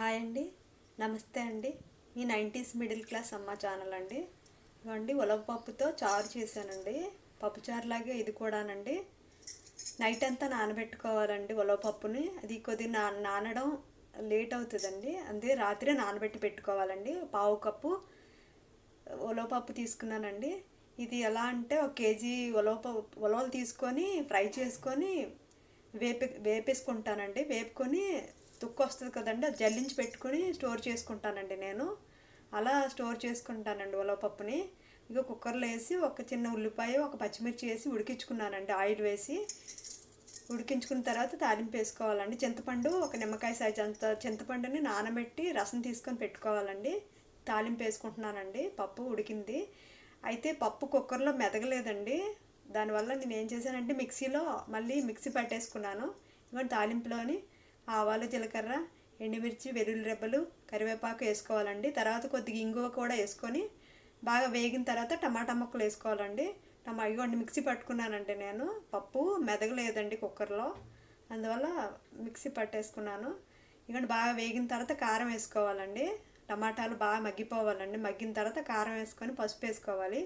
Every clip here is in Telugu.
హాయ్ అండి. నమస్తే అండి. మీ నైంటీస్ మిడిల్ క్లాస్ అమ్మ ఛానల్ అండి. ఇవ్వండి ఉలవపప్పుతో చారు చేశానండి. పప్పుచారులాగే ఇది కూడానండి. నైట్ అంతా నానబెట్టుకోవాలండి ఉలవపప్పుని అది కొద్దిగా నా నానడం లేట్ అవుతుందండి. అందుకే రాత్రే నానబెట్టి పెట్టుకోవాలండి. పావు కప్పు ఉలవపప్పు తీసుకున్నానండి. ఇది ఎలా అంటే ఒక కేజీ ఉలవపప్పు ఉలవలు తీసుకొని ఫ్రై చేసుకొని వేపి వేపేసుకుంటానండి. వేపుకొని తుక్కు వస్తుంది కదండి అది జల్లించి పెట్టుకొని స్టోర్ చేసుకుంటానండి నేను. అలా స్టోర్ చేసుకుంటానండి ఉలవపప్పుని. ఇక కుక్కర్లో వేసి ఒక చిన్న ఉల్లిపాయ ఒక పచ్చిమిర్చి వేసి ఉడికించుకున్నానండి ఆయిల్ వేసి. ఉడికించుకున్న తర్వాత తాలింపు వేసుకోవాలండి. చింతపండు ఒక నిమ్మకాయ సైజ్ అంత చింతపండుని నానబెట్టి రసం తీసుకొని పెట్టుకోవాలండి. తాలింపు వేసుకుంటున్నానండి పప్పు ఉడికింది. అయితే పప్పు కుక్కర్లో మెదగలేదండి. దానివల్ల నేను ఏం చేశానంటే మిక్సీలో మళ్ళీ మిక్సీ పట్టేసుకున్నాను. ఇవన్నీ తాలింపులోని ఆవాలు జీలకర్ర ఎండుమిర్చి వెల్లుల్లి రెబ్బలు కరివేపాకు వేసుకోవాలండి. తర్వాత కొద్దిగా ఇంగువ కూడా వేసుకొని బాగా వేగిన తర్వాత టమాటా ముక్కలు వేసుకోవాలండి. టమా ఇవ్వండి మిక్సీ పట్టుకున్నానండి నేను. పప్పు మెదగలేదండి కుక్కర్లో. అందువల్ల మిక్సీ పట్టేసుకున్నాను. ఇవ్వండి బాగా వేగిన తర్వాత కారం వేసుకోవాలండి. టమాటాలు బాగా మగ్గిపోవాలండి. మగ్గిన తర్వాత కారం వేసుకొని పసుపు వేసుకోవాలి.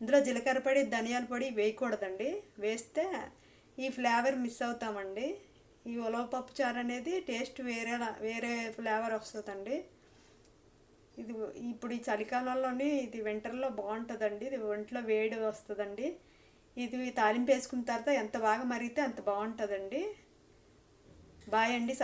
ఇందులో జీలకర్ర పొడి ధనియాల పొడి వేయకూడదండి. వేస్తే ఈ ఫ్లేవర్ మిస్ అవుతామండి. ఈ ఉలవపప్పు చారు అనేది టేస్ట్ వేరే వేరే ఫ్లేవర్ వస్తుందండి. ఇది ఇప్పుడు ఈ చలికాలంలోని ఇది వింటర్లో బాగుంటుందండి. ఇది ఒంట్లో వేడి వస్తుందండి. ఇది తాలింపు వేసుకున్న తర్వాత ఎంత బాగా మరిగితే అంత బాగుంటుందండి. బాయ్ అండి